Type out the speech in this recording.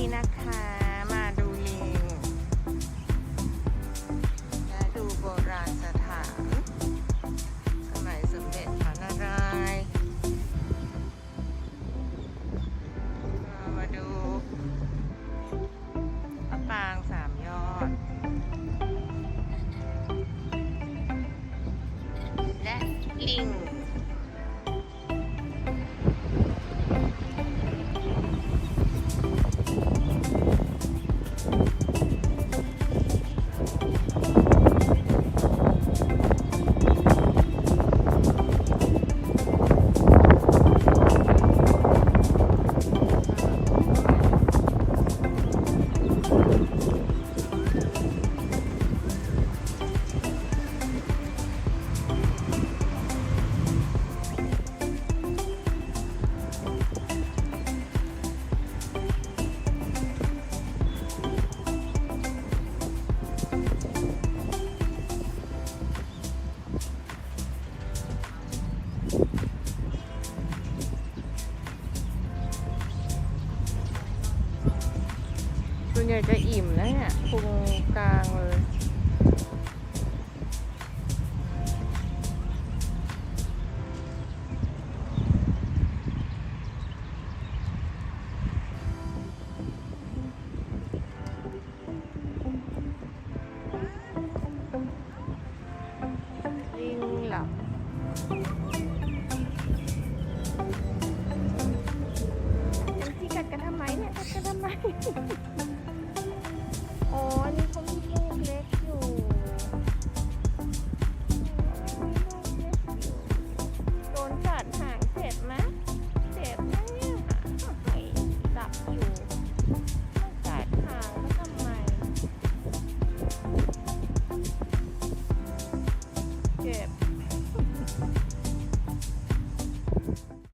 ีนะคะ มาดูลิงและดูโบราณสถานสมัยสมเด็จพระนารายณ์มาดูพระปางสามยอด และลิง วนใหญ่จะอิ่มแล้วเนี่ยพุงกลางเลยลิงหลับที่กัดกันทำไมเนี่ยกัดกันทำไม Yeah.